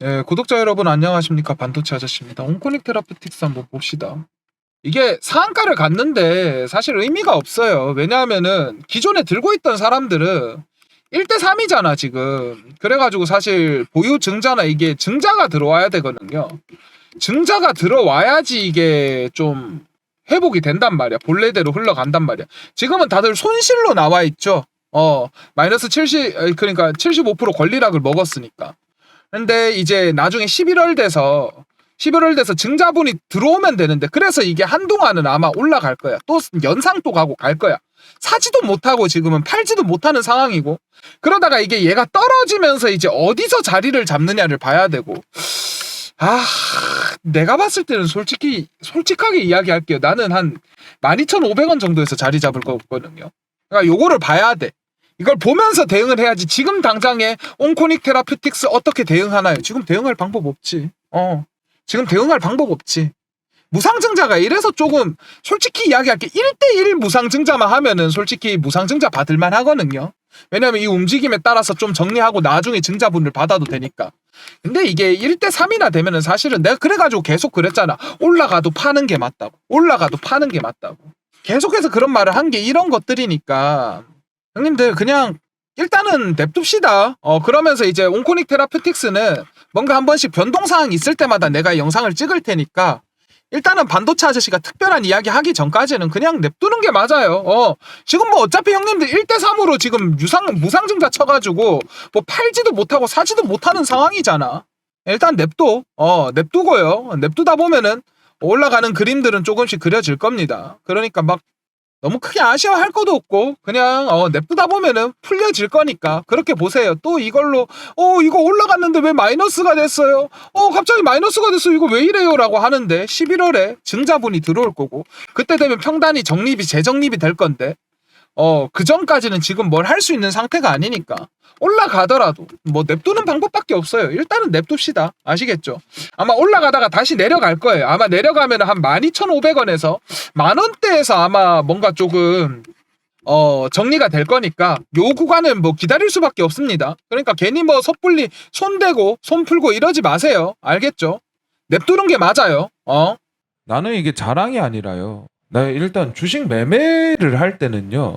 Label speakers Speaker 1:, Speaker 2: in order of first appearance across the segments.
Speaker 1: 네, 구독자 여러분 안녕하십니까 반도체 아저씨입니다. 온코닉 테라피틱스 한번 봅시다. 이게 상한가를 갔는데 사실 의미가 없어요. 왜냐하면은 기존에 들고 있던 사람들은 1대 3이잖아 지금. 그래가지고 사실 보유 증자나 이게 증자가 들어와야 되거든요. 증자가 들어와야지 이게 좀 회복이 된단 말이야. 본래대로 흘러간단 말이야. 지금은 다들 손실로 나와 있죠. 어 마이너스 70 아니, 그러니까 75% 권리락을 먹었으니까. 근데 이제 나중에 11월 돼서 11월 돼서 증자분이 들어오면 되는데 그래서 이게 한동안은 아마 올라갈 거야. 또 연상 또 가고 갈 거야. 사지도 못하고 지금은 팔지도 못하는 상황이고 그러다가 이게 얘가 떨어지면서 이제 어디서 자리를 잡느냐를 봐야 되고 아 내가 봤을 때는 솔직히 솔직하게 이야기할게요. 나는 한 12,500원 정도에서 자리 잡을 거거든요. 그러니까 요거를 봐야 돼. 이걸 보면서 대응을 해야지. 지금 당장에 온코닉 테라피틱스 어떻게 대응하나요? 지금 대응할 방법 없지. 어. 지금 대응할 방법 없지. 무상증자가 이래서 조금 솔직히 이야기할게 1대1 무상증자만 하면은 솔직히 무상증자 받을만 하거든요. 왜냐면 이 움직임에 따라서 좀 정리하고 나중에 증자분을 받아도 되니까. 근데 이게 1대 3이나 되면은 사실은 내가 그래가지고 계속 그랬잖아. 올라가도 파는 게 맞다고. 올라가도 파는 게 맞다고. 계속해서 그런 말을 한 게 이런 것들이니까 형님들 그냥 일단은 냅둡시다. 어 그러면서 이제 온코닉 테라피틱스는 뭔가 한 번씩 변동 사항 있을 때마다 내가 영상을 찍을 테니까 일단은 반도체 아저씨가 특별한 이야기 하기 전까지는 그냥 냅두는 게 맞아요. 어 지금 뭐 어차피 형님들 1대 3으로 지금 유상 무상증자 쳐가지고 뭐 팔지도 못하고 사지도 못하는 상황이잖아. 일단 냅둬. 어 냅두고요. 냅두다 보면은 올라가는 그림들은 조금씩 그려질 겁니다. 그러니까 막 너무 크게 아쉬워할 것도 없고 그냥 어 냅두다 보면은 풀려질 거니까 그렇게 보세요. 또 이걸로 어 이거 올라갔는데 왜 마이너스가 됐어요? 어 갑자기 마이너스가 됐어 이거 왜 이래요라고 하는데 11월에 증자분이 들어올 거고 그때 되면 평단이 정립이 재정립이 될 건데 어 그 전까지는 지금 뭘 할 수 있는 상태가 아니니까 올라가더라도 뭐 냅두는 방법밖에 없어요. 일단은 냅둡시다. 아시겠죠? 아마 올라가다가 다시 내려갈 거예요. 아마 내려가면 한 12,500원에서 만 원대에서 아마 뭔가 조금 어 정리가 될 거니까 요 구간은 뭐 기다릴 수밖에 없습니다. 그러니까 괜히 뭐 섣불리 손 대고 손 풀고 이러지 마세요. 알겠죠? 냅두는 게 맞아요. 어?
Speaker 2: 나는 이게 자랑이 아니라요. 나 일단 주식 매매를 할 때는요.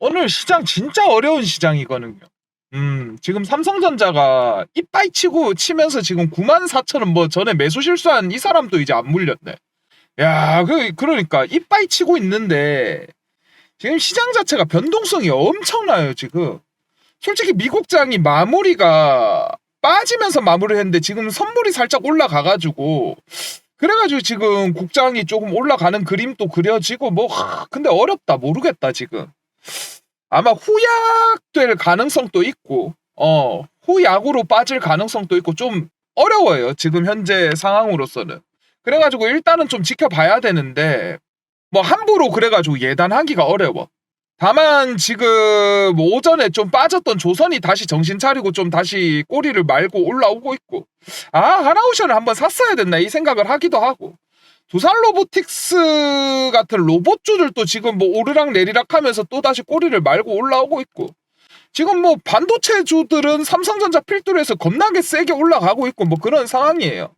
Speaker 1: 오늘 시장 진짜 어려운 시장이거든요. 음, 지금 삼성전자가 이빠이 치고 치면서 지금 9만 4천 원뭐 전에 매수 실수한 이 사람도 이제 안 물렸네. 야, 그 그러니까 이빠이 치고 있는데 지금 시장 자체가 변동성이 엄청나요, 지금. 솔직히 미국장이 마무리가 빠지면서 마무리했는데 지금 선물이 살짝 올라가 가지고 그래가지고 지금 국장이 조금 올라가는 그림도 그려지고 뭐 하, 근데 어렵다 모르겠다 지금 아마 후약될 가능성도 있고 어 후약으로 빠질 가능성도 있고 좀 어려워요 지금 현재 상황으로서는. 그래가지고 일단은 좀 지켜봐야 되는데 뭐 함부로 그래가지고 예단하기가 어려워. 다만 지금 뭐 오전에 좀 빠졌던 조선이 다시 정신 차리고 좀 다시 꼬리를 말고 올라오고 있고 아 하나오션을 한번 샀어야 됐나 이 생각을 하기도 하고 두산 로보틱스 같은 로봇주들도 지금 뭐 오르락 내리락 하면서 또 다시 꼬리를 말고 올라오고 있고 지금 뭐 반도체주들은 삼성전자 필두로 해서 겁나게 세게 올라가고 있고 뭐 그런 상황이에요.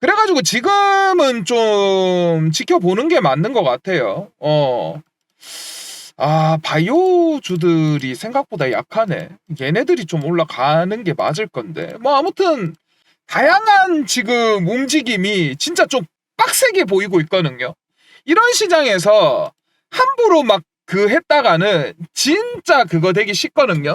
Speaker 1: 그래가지고 지금은 좀 지켜보는 게 맞는 것 같아요. 어. 아, 바이오주들이 생각보다 약하네. 얘네들이 좀 올라가는 게 맞을 건데. 뭐, 아무튼, 다양한 지금 움직임이 진짜 좀 빡세게 보이고 있거든요. 이런 시장에서 함부로 막 그 했다가는 진짜 그거 되기 쉽거든요.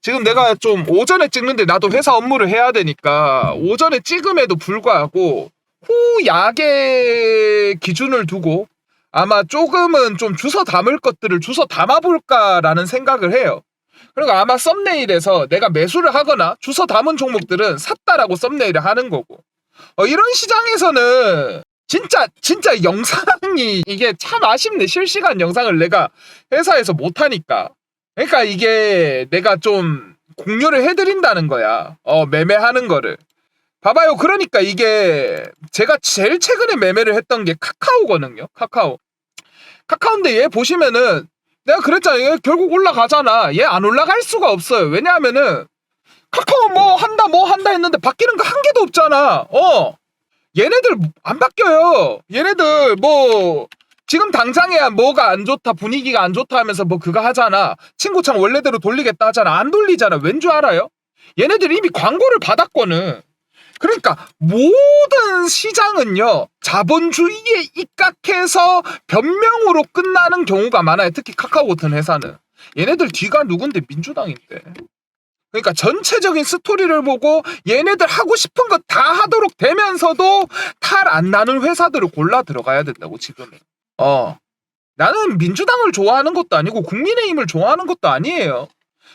Speaker 1: 지금 내가 좀 오전에 찍는데 나도 회사 업무를 해야 되니까 오전에 찍음에도 불구하고 후약의 기준을 두고 아마 조금은 좀 주워 담을 것들을 주워 담아볼까라는 생각을 해요. 그리고 아마 썸네일에서 내가 매수를 하거나 주워 담은 종목들은 샀다라고 썸네일을 하는 거고. 어, 이런 시장에서는 진짜 진짜 영상이 이게 참 아쉽네. 실시간 영상을 내가 회사에서 못 하니까. 그러니까 이게 내가 좀 공유를 해드린다는 거야. 어 매매하는 거를. 봐봐요. 그러니까 이게 제가 제일 최근에 매매를 했던 게 카카오거든요. 카카오. 카카오인데 얘 보시면은 내가 그랬잖아. 얘 결국 올라가잖아. 얘 안 올라갈 수가 없어요. 왜냐하면은 카카오 뭐 한다 뭐 한다 했는데 바뀌는 거 한 개도 없잖아. 어. 얘네들 안 바뀌어요. 얘네들 뭐 지금 당장에야 뭐가 안 좋다 분위기가 안 좋다 하면서 뭐 그거 하잖아. 친구창 원래대로 돌리겠다 하잖아. 안 돌리잖아. 왠 줄 알아요? 얘네들 이미 광고를 받았거든. 그러니까 모든 시장은요 자본주의에 입각해서 변명으로 끝나는 경우가 많아요. 특히 카카오 같은 회사는 얘네들 뒤가 누군데 민주당인데. 그러니까 전체적인 스토리를 보고 얘네들 하고 싶은 거 다 하도록 되면서도 탈 안 나는 회사들을 골라 들어가야 된다고 지금은. 어. 나는 민주당을 좋아하는 것도 아니고 국민의힘을 좋아하는 것도 아니에요.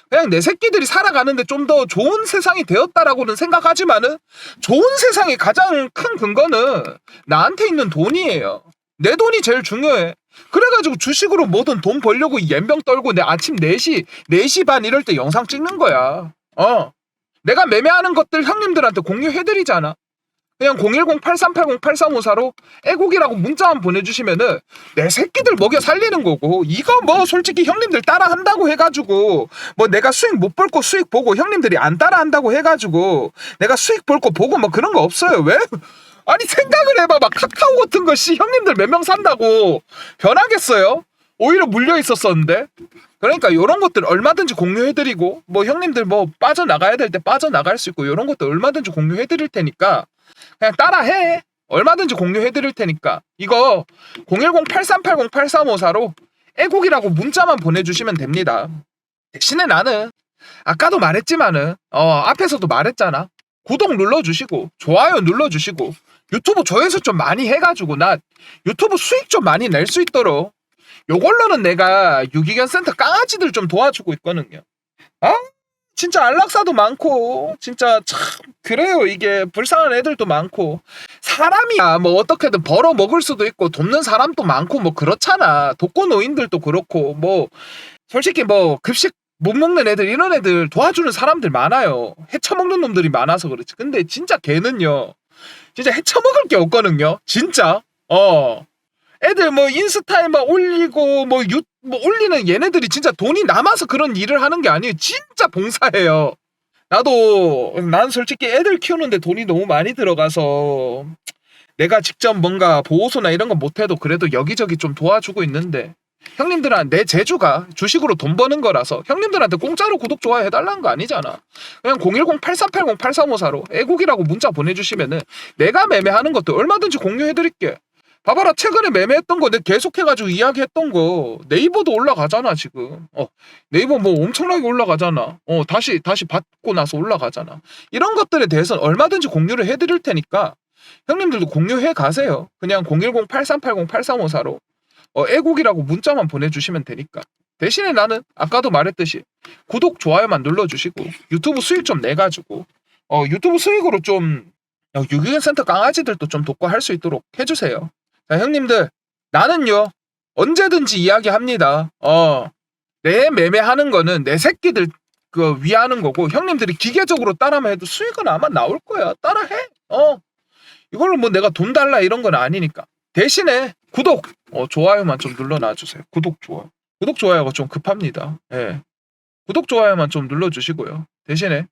Speaker 1: 그냥 내 새끼들이 살아가는데 좀 더 좋은 세상이 되었다라고는 생각하지만은 좋은 세상의 가장 큰 근거는 나한테 있는 돈이에요. 내 돈이 제일 중요해. 그래가지고 주식으로 뭐든 돈 벌려고 연병 떨고 내 아침 4시, 4시 반 이럴 때 영상 찍는 거야. 어. 내가 매매하는 것들 형님들한테 공유해드리잖아. 그냥 010-8380-8354로 애국이라고 문자만 보내주시면은 내 새끼들 먹여 살리는 거고 이거 뭐 솔직히 형님들 따라 한다고 해가지고 뭐 내가 수익 못벌거 수익 보고 형님들이 안 따라 한다고 해가지고 내가 수익 벌거 보고 뭐 그런 거 없어요 왜? 아니 생각을 해봐. 막 카카오 같은 것이 형님들 몇 명 산다고. 변하겠어요? 오히려 물려 있었었는데. 그러니까 이런 것들 얼마든지 공유해드리고 뭐 형님들 뭐 빠져나가야 될 때 빠져나갈 수 있고 이런 것도 얼마든지 공유해드릴 테니까 그냥 따라해. 얼마든지 공유해드릴 테니까. 이거 010-8380-8354로 애국이라고 문자만 보내주시면 됩니다. 대신에 나는 아까도 말했지만은 어 앞에서도 말했잖아 구독 눌러주시고 좋아요 눌러주시고 유튜브 조회수 좀 많이 해가지고 나 유튜브 수익 좀 많이 낼 수 있도록 요걸로는 내가 유기견 센터 깡아지들 좀 도와주고 있거든요. 아 진짜 안락사도 많고 진짜 참 그래요 이게 불쌍한 애들도 많고 사람이야 뭐 어떻게든 벌어 먹을 수도 있고 돕는 사람도 많고 뭐 그렇잖아 독거 노인들도 그렇고 뭐 솔직히 뭐 급식 못 먹는 애들 이런 애들 도와주는 사람들 많아요. 해쳐먹는 놈들이 많아서 그렇지. 근데 진짜 걔는요 진짜 해쳐먹을 게 없거든요. 진짜. 어. 애들 뭐 인스타에 막 올리고 뭐 유, 뭐 올리는 얘네들이 진짜 돈이 남아서 그런 일을 하는 게 아니에요. 진짜 봉사해요. 나도 난 솔직히 애들 키우는데 돈이 너무 많이 들어가서 내가 직접 뭔가 보호소나 이런 거 못해도 그래도 여기저기 좀 도와주고 있는데 형님들한 내 재주가 주식으로 돈 버는 거라서 형님들한테 공짜로 구독 좋아요 해달라는 거 아니잖아. 그냥 010-8380-8354로 애국이라고 문자 보내주시면은 내가 매매하는 것도 얼마든지 공유해드릴게. 봐봐라 최근에 매매했던 거 내가 계속해가지고 이야기했던 거 네이버도 올라가잖아 지금. 어 네이버 뭐 엄청나게 올라가잖아. 어 다시 다시 받고 나서 올라가잖아. 이런 것들에 대해서는 얼마든지 공유를 해드릴 테니까 형님들도 공유해 가세요. 그냥 010-8380-8354로 어 애국이라고 문자만 보내주시면 되니까 대신에 나는 아까도 말했듯이 구독 좋아요만 눌러주시고 유튜브 수익 좀 내가지고 어 유튜브 수익으로 좀 어, 유기견 센터 강아지들도 좀 돕고 할수 있도록 해주세요. 자, 형님들, 나는요, 언제든지 이야기합니다. 어, 내 매매하는 거는 내 새끼들 그 위하는 거고, 형님들이 기계적으로 따라만 해도 수익은 아마 나올 거야. 따라해. 어. 이걸로 뭐 내가 돈 달라 이런 건 아니니까. 대신에 구독, 어, 좋아요만 좀 눌러놔주세요. 구독, 좋아요. 구독, 좋아요가 좀 급합니다. 예. 구독, 좋아요만 좀 눌러주시고요. 대신에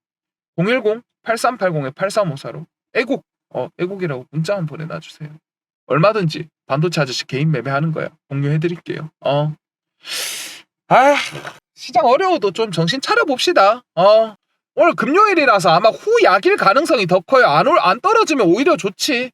Speaker 1: 010-8380-8354로 애국, 어, 애국이라고 문자만 보내놔주세요. 얼마든지 반도체 아저씨 개인 매매하는 거야. 공유해드릴게요. 어. 아, 시장 어려워도 좀 정신 차려봅시다. 어. 오늘 금요일이라서 아마 후 약일 가능성이 더 커요. 안, 올, 안 떨어지면 오히려 좋지.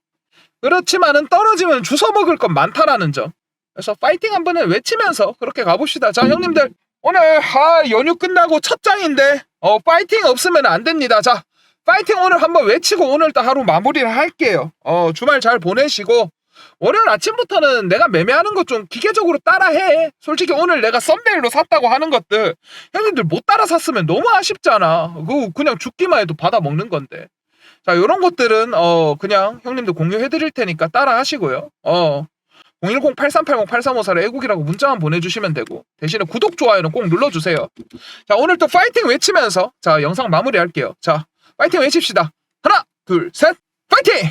Speaker 1: 그렇지만은 떨어지면 주워 먹을 건 많다라는 점. 그래서 파이팅 한번 외치면서 그렇게 가봅시다. 자, 형님들. 오늘, 아, 연휴 끝나고 첫 장인데, 어, 파이팅 없으면 안 됩니다. 자, 파이팅 오늘 한번 외치고 오늘 또 하루 마무리를 할게요. 어, 주말 잘 보내시고, 월요일 아침부터는 내가 매매하는 것 좀 기계적으로 따라해. 솔직히 오늘 내가 썸네일로 샀다고 하는 것들 형님들 못 따라 샀으면 너무 아쉽잖아. 그거 그냥 죽기만 해도 받아 먹는 건데. 자, 요런 것들은 어 그냥 형님들 공유해 드릴 테니까 따라 하시고요. 어 010-8380-8354로 애국이라고 문자만 보내주시면 되고 대신에 구독 좋아요는 꼭 눌러주세요. 자 오늘 또 파이팅 외치면서 자 영상 마무리할게요. 자 파이팅 외칩시다. 하나 둘 셋 파이팅!